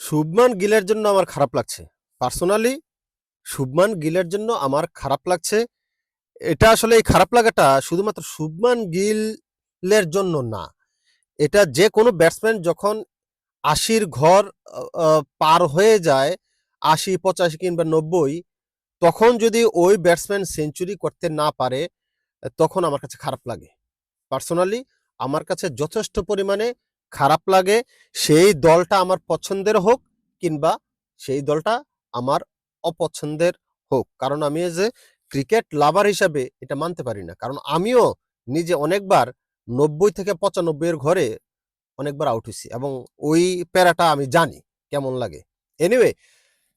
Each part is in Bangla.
শুভমান গিলের জন্য আমার খারাপ লাগছে। পার্সোনালি, শুভমান গিলের জন্য আমার খারাপ লাগছে। এটা আসলে এই খারাপ লাগাটা শুধুমাত্র শুভমান গিলের জন্য না। এটা যে কোনো ব্যাটসম্যান যখন আশির ঘর পার হয়ে যায়, আশি, পঁচাশি কিংবা নব্বই, তখন যদি ওই ব্যাটসম্যান সেঞ্চুরি করতে না পারে, তখন আমার কাছে খারাপ লাগে। পার্সোনালি, আমার কাছে যথেষ্ট পরিমাণে খারাপ লাগে, সেই দলটা আমার পছন্দের হোক কিংবা সেই দলটা আমার অপছন্দের হোক। কারণ আমি যে ক্রিকেট লাভার হিসাবে এটা মানতে পারি না। কারণ আমিও নিজে অনেকবার নব্বই থেকে পঁচানব্বই এর ঘরে অনেকবার আউট হয়েছি এবং ওই প্যারাটা আমি জানি কেমন লাগে। এনিওয়ে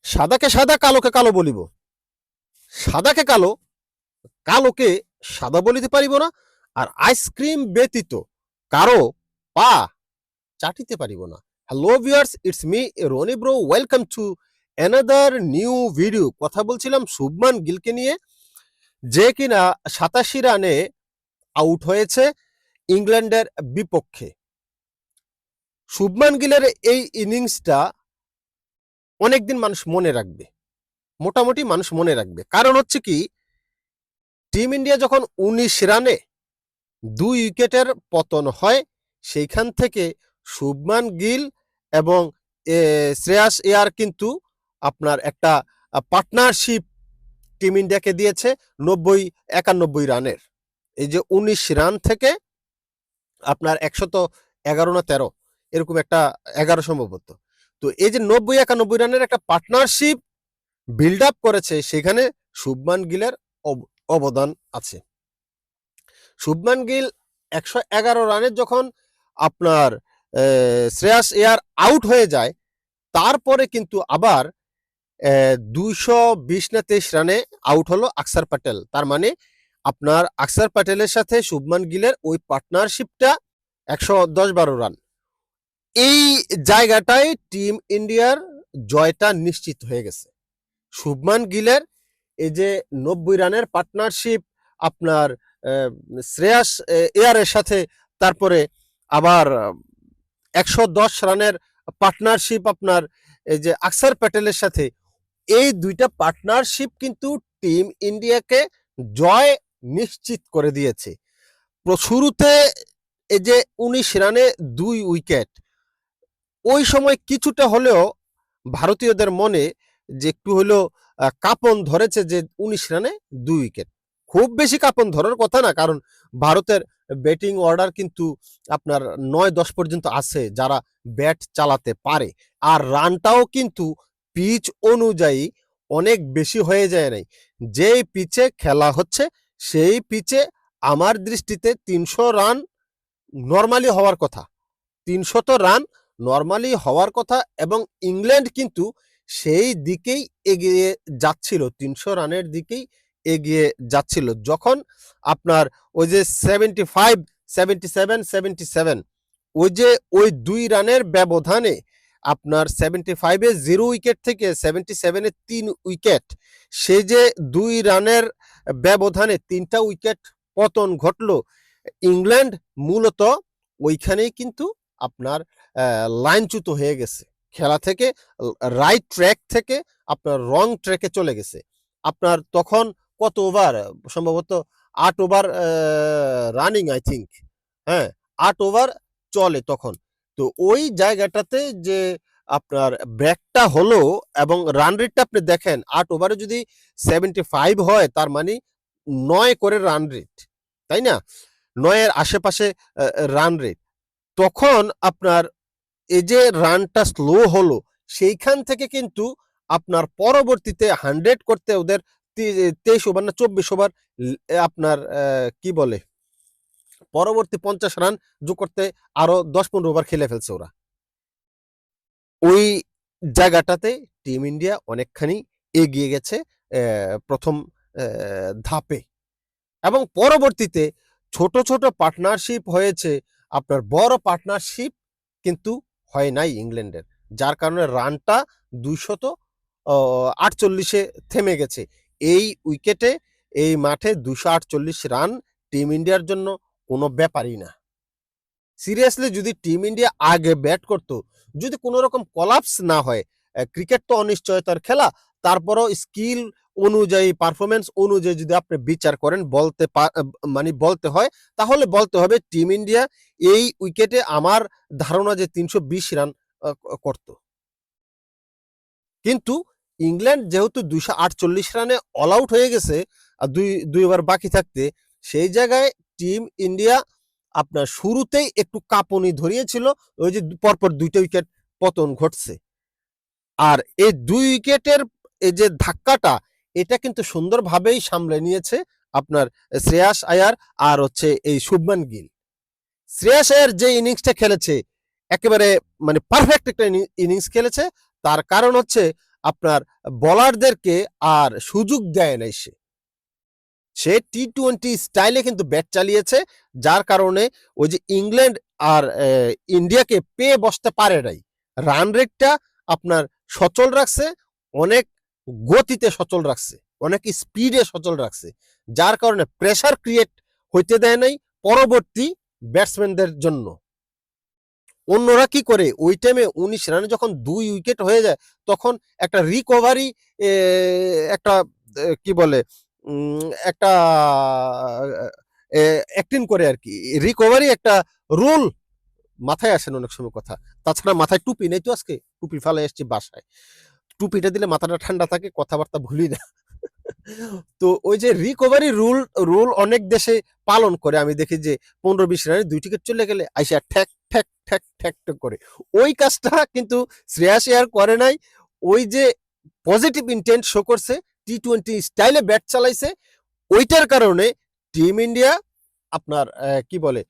সাদাকে সাদা, কালোকে কালো বলিব। সাদাকে কালো, কালোকে সাদা বলিতে পারিব না। আর আইসক্রিম ব্যতীত কারও পা চাটিতে পারিব না। Hello viewers it's me Roni bro welcome to another new video কথা বলছিলাম শুভমান গিলকে নিয়ে, যে কিনা সাতাশি রানে আউট হয়েছে ইংল্যান্ডের বিপক্ষে। শুভমান গিলের এই ইনিংসটা অনেকদিন মানুষ মনে রাখবে। মোটামুটি মানুষ মনে রাখবে। কারণ হচ্ছে কি টিম ইন্ডিয়া যখন উনিশ রানে দুই উইকেটের পতন হয়, সেইখান থেকে শুভমান গিল এবং শ্রেয়াস এয়ার কিন্তু আপনার একটা পার্টনারশিপ টিম ইন্ডিয়াকে দিয়েছে নব্বই, একানব্বই রানের। এই যে উনিশ রান থেকে আপনার একশত এগারো না তেরো, এরকম একটা এগারো সম্ভবত। তো এই যে নব্বই, একানব্বই রানের একটা পার্টনারশিপ বিল্ড আপ করেছে, সেখানে শুভমান গিলের অব- অবদান আছে। শুভমান গিল একশো এগারো রানের যখন আপনার শ্রেয়াস এয়ার আউট হয়ে যায়। তারপরে কিন্তু আবার দুইশো বিশ না তেইশ রানে আউট হলো আকসার প্যাটেল। তার মানে আপনার আকসার প্যাটেলের সাথে শুভমান গিলের ওই পার্টনারশিপটা একশো দশ বারো রান। এই জায়গাটায় টিম ইন্ডিয়ার জয়টা নিশ্চিত হয়ে গেছে। শুভমান গিলের এই যে নব্বই রানের পার্টনারশিপ, আপনার শ্রেয়াস এয়ারের সাথে, তারপরে আবার একশো দশ রানের পার্টনারশিপ আপনার এই যে আকসার প্যাটেলের সাথে। এই দুইটা পার্টনারশিপ কিন্তু টিম ইন্ডিয়াকে জয় নিশ্চিত করে দিয়েছে। শুরুতে এই যে উনিশ রানে দুই উইকেট। ওই সময় কিছুটা হলেও ভারতীয়দের মনে যে একটু হলেও কাঁপন ধরেছে যে উনিশ রানে দুই উইকেট। খুব বেশি কাঁপন ধরার কথা না, কারণ ভারতের ব্যাটিং অর্ডার কিন্তু আপনার নয় দশ পর্যন্ত আছে যারা ব্যাট চালাতে পারে। আর রানটাও কিন্তু পিচ অনুযায়ী অনেক বেশি হয়ে যায় নাই। যেই পিচে খেলা হচ্ছে, সেই পিচে আমার দৃষ্টিতে তিনশো রান নর্মালি হওয়ার কথা। তিনশত রান নর্মালি হওয়ার কথা এবং ইংল্যান্ড কিন্তু সেই দিকেই এগিয়ে যাচ্ছিল। তিনশো রানের দিকেই এগিয়ে যাচ্ছিল। যখন আপনার ওই যে seventy five seventy seven seven ওই যে ওই দুই রানের ব্যবধানে আপনার সেভেন্টি ফাইভে জিরো উইকেট থেকে সেভেন্টি সেভেনে তিন উইকেট সে যে দুই রানের ব্যবধানে তিনটা উইকেট পতন ঘটলো, ইংল্যান্ড মূলত ওইখানেই কিন্তু আপনার লাইনচ্যুত হয়ে গেছে। খেলা থেকে রাইট ট্র্যাক থেকে আপনার রং ট্র্যাকে চলে গেছে। আপনার তখন কত ওভার সম্ভবত আট ওভার রানিং আই থিঙ্ক হ্যাঁ আট ওভার চলে তখন। তো ওই জায়গাটাতে যে আপনার ব্রেকটা হলো এবং রান রেটটা আপনি দেখেন, আট ওভারে যদি সেভেন্টি ফাইভ হয়, তার মানে নয় করে রান রেট তাই না? নয়ের আশেপাশে রান রেট তখন আপনার এই যে রানটা স্লো হলো, সেইখান থেকে কিন্তু আপনার পরবর্তীতে হান্ড্রেড করতে ওদের তেইশ ওভার না চব্বিশ ওভার আপনার কি বলে? পরবর্তী পঞ্চাশ রান যোগ করতে আরও দশ পনেরো ওভার খেলে ফেলছে ওরা। ওই জায়গাটাতে টিম ইন্ডিয়া অনেকখানি এগিয়ে গেছে প্রথম ধাপে। এবং পরবর্তীতে ছোট ছোট পার্টনারশিপ হয়েছে। আপনার বড় পার্টনারশিপ কিন্তু হয় নাই ইংল্যান্ডের, যার কারণে রানটা দুইশত আটচল্লিশে থেমে গেছে। এই উইকেটে এই মাঠে দুশো আটচল্লিশ রান টিম ইন্ডিয়ার জন্য কোনো ব্যাপারই না। সিরিয়াসলি যদি টিম ইন্ডিয়া আগে ব্যাট করতো, যদি কোনো রকম কলাপস না হয় ক্রিকেট তো অনিশ্চয়তার খেলা, তারপরও স্কিল অনুযায়ী পারফরমেন্স অনুযায়ী যদি আপনি বিচার করেন, বলতে মানে বলতে হয়, তাহলে বলতে হবে টিম ইন্ডিয়া এই উইকেটে আমার ধারণা যে তিনশো বিশ রান করত। কিন্তু ইংল্যান্ড যেহেতু দুইশো আটচল্লিশ রানে অল আউট হয়ে গেছে, আর দুই, দুইবার বাকি থাকতে, সেই জায়গায় টিম ইন্ডিয়া আপনার শুরুতেই একটু কাঁপুনি ধরিয়েছিল, ওই যে পরপর দুইটা উইকেট পতন ঘটছে। আর এই দুই উইকেটের এই যে ধাক্কাটা, এটা কিন্তু সুন্দরভাবেই সামলে নিয়েছে আপনার শ্রেয়াস আয়ার আর হচ্ছে এই শুভমান গিল। শ্রেয়াস আয়ার যে ইনিংসটা খেলেছে, একেবারে মানে পারফেক্ট একটা ইনিংস খেলেছে, তার কারণ হচ্ছে আপনার বলারদেরকে আর সুযোগ দেয় নাই সে। সে টি টোয়েন্টি স্টাইলে কিন্তু ব্যাট চালিয়েছে, যার কারণে ওই যে ইংল্যান্ড আর ইন্ডিয়াকে পেয়ে বসতে পারে নাই। রান রেটটা আপনার সচল রাখছে, অনেক গতিতে সচল রাখছে, অনেক স্পিডে সচল রাখছে, যার কারণে প্রেশার ক্রিয়েট হইতে দেয় নাই পরবর্তী ব্যাটসম্যানদের জন্য। অন্যরা কি করে? ওই টাইমে উনিশ রানে যখন দুই উইকেট হয়ে যায়, তখন একটা রিকভারি একটা কি বলে একটা অ্যাক্টিং করে আর কি। রিকভারি একটা রোল মাথায় আসেন অনেক সময় কথা। তাছাড়া মাথায় টুপি, নেই তো আজকে? টুপি ফেলে এসছি বাসায়। টুপিটা দিলে মাথাটা ঠান্ডা থাকে, কথাবার্তা ভুলি না। তো ওই যে রিকভারি রুল রুল অনেক দেশে পালন করে। আমি দেখি যে পনেরো বিশ রানে দুই টিকিট চলে গেলে আইসা ঠ্যাক ঠ্যাক ঠ্যাক ঠ্যাক ঠ্যাক করে। ওই কাজটা কিন্তু শ্রেয়াস আয়ার করে নাই। ওই যে পজিটিভ ইন্টেন্ট শো করছে টি টোয়েন্টি স্টাইলে ব্যাট চালাইছে, ওইটার কারণে টিম ইন্ডিয়া আপনার কি বলে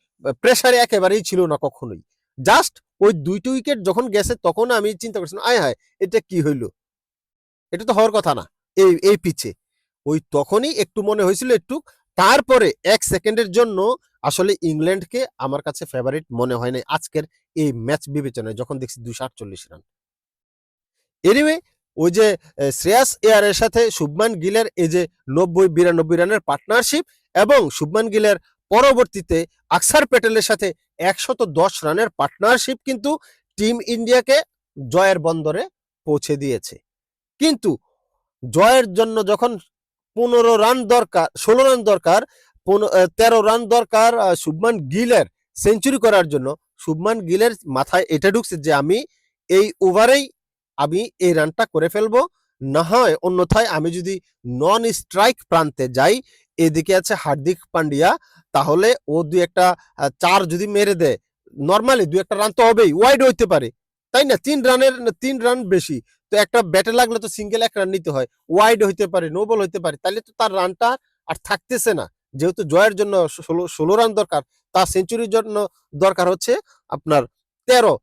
প্রেসারে একেবারেই ছিল না কখনোই। জাস্ট ওই দুইটি উইকেট যখন গেছে, তখন আমি চিন্তা করছিলাম, আয় হায়, এটা কি হইল? এটা তো হওয়ার কথা না, এই এই পিচে ওই তখনই একটু মনে হয়েছিল একটু। তারপরে এক সেকেন্ডের জন্য আসলে ইংল্যান্ডকে আমার কাছে ফেভারিট মনে হয় নাই আজকের এই ম্যাচ বিবেচনায়, যখন দেখছি দুশো আটচল্লিশ রান এনিওয়ে ওই যে শ্রেয়াস এয়ারের সাথে শুভমান গিলের এই যে নব্বই বিরানব্বই রানের পার্টনারশিপ এবং শুভমান গিলের পরবর্তীতে আকসার প্যাটেলের সাথে একশত দশ রানের পার্টনারশিপ কিন্তু টিম ইন্ডিয়াকে জয়ের বন্দরে পৌঁছে দিয়েছে। কিন্তু জয়ের জন্য যখন পনেরো রান দরকার, ষোলো রান দরকার তেরো রান দরকার শুভমান গিলের সেঞ্চুরি করার জন্য। শুভমান গিলের মাথায় এটা ঢুকছে যে আমি এই ওভারেই আমি এই রানটা করে ফেলব। না হয় অন্যথায় আমি যদি নন স্ট্রাইক প্রান্তে যাই, এদিকে আছে হার্দিক পান্ডিয়া, তাহলে ও দু একটা চার যদি মেরে দেয় নর্মালি দু একটা রান তো হবেই ওয়াইড হইতে পারে। তাই না? তিন রানের, তিন রান বেশি। তো একটা ব্যাটে লাগলে তো সিঙ্গেল এক রান নিতে হয়। ওয়াইড হইতে পারে নো বল হইতে পারে তাহলে তো তার রানটা আর থাকতেছে না। যেহেতু জয়ের জন্য ষোলো ষোলো রান দরকার, তার সেঞ্চুরির জন্য দরকার হচ্ছে আপনার তেরো।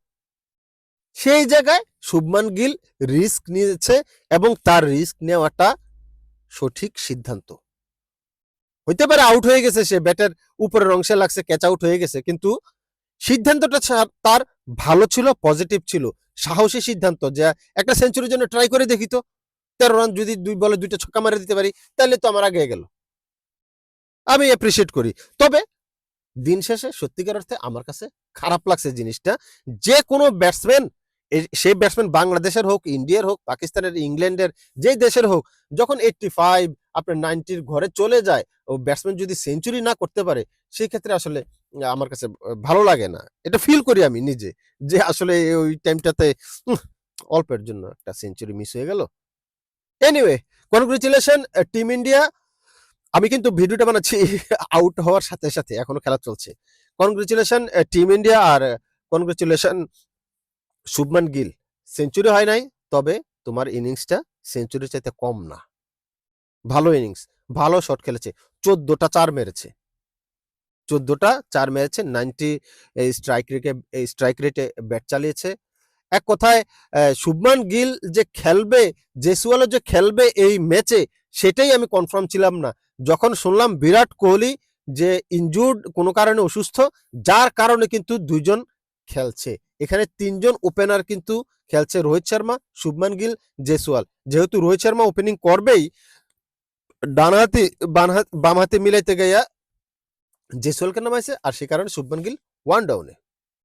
সেই জায়গায় শুভমান গিল রিস্ক নিয়েছে এবং তার রিস্ক নেওয়াটা সঠিক সিদ্ধান্ত। হইতে পারে আউট হয়ে গেছে সে, ব্যাটের উপরের অংশে লাগছে ক্যাচ আউট হয়ে গেছে, কিন্তু সিদ্ধান্তটা তার ভালো ছিল পজিটিভ ছিল। সাহসী সিদ্ধান্ত যে একটা সেঞ্চুরির জন্য ট্রাই করে দেখি তো। তেরো রান যদি দুই বলে দুইটা ছক্কা মারে দিতে পারি, তাহলে তো আমার আগে গেল। আমি অ্যাপ্রিসিয়েট করি। তবে দিন শেষে সত্যিকার অর্থে আমার কাছে খারাপ লাগছে জিনিসটা, যে কোনো ব্যাটসম্যান সেই ব্যাটসম্যান বাংলাদেশের হোক, ইন্ডিয়ার হোক, পাকিস্তানের, ইংল্যান্ডের, যেই দেশের হোক, যখন এইটটি ফাইভ আপনার নাইনটির ঘরে চলে যায় ও ব্যাটসম্যান যদি সেঞ্চুরি না করতে পারে সেই ক্ষেত্রে আসলে আমার কাছে ভালো লাগে না। এটা ফিল করি আমি নিজে, যে আসলে ওই টাইমটাতে অল্পের জন্য একটা সেঞ্চুরি মিস হয়ে গেল। এনিওয়ে কনগ্রেচুলেশন টিম ইন্ডিয়া আমি কিন্তু ভিডিওটা বানাচ্ছি আউট হওয়ার সাথে সাথে, এখনও খেলা চলছে। কনগ্রেচুলেশন টিম ইন্ডিয়া আর কনগ্রেচুলেশন শুভমান গিল। সেঞ্চুরি হয় নাই, তবে তোমার ইনিংসটা সেঞ্চুরির চাইতে কম না। ভালো ইনিংস, ভালো শট খেলেছে। চোদ্দোটা চার মেরেছে। চোদ্দোটা চার মেরেছে, নাইনটি স্ট্রাইক রেটে স্ট্রাইক রেটে ব্যাট চালিয়েছে। এক কথায় শুভমান গিল যে খেলবে জেসুয়ালো যে খেলবে এই ম্যাচে সেটাই আমি কনফার্ম ছিলাম না। যখন শুনলাম বিরাট কোহলি যে ইনজুর্ড কোনো কারণে অসুস্থ, যার কারণে কিন্তু দুইজন খেলছে। এখানে তিনজন ওপেনার কিন্তু খেলছে রোহিত শর্মা, শুভমান গিল, জেসওয়াল। যেহেতু রোহিত শর্মা ওপেনিং করবেই ডানহাতি বামহাতি মিলাইতে গিয়া জেসওয়ালকে নামাইছে আর সে কারণে শুভমান গিল ওয়ান ডাউনে।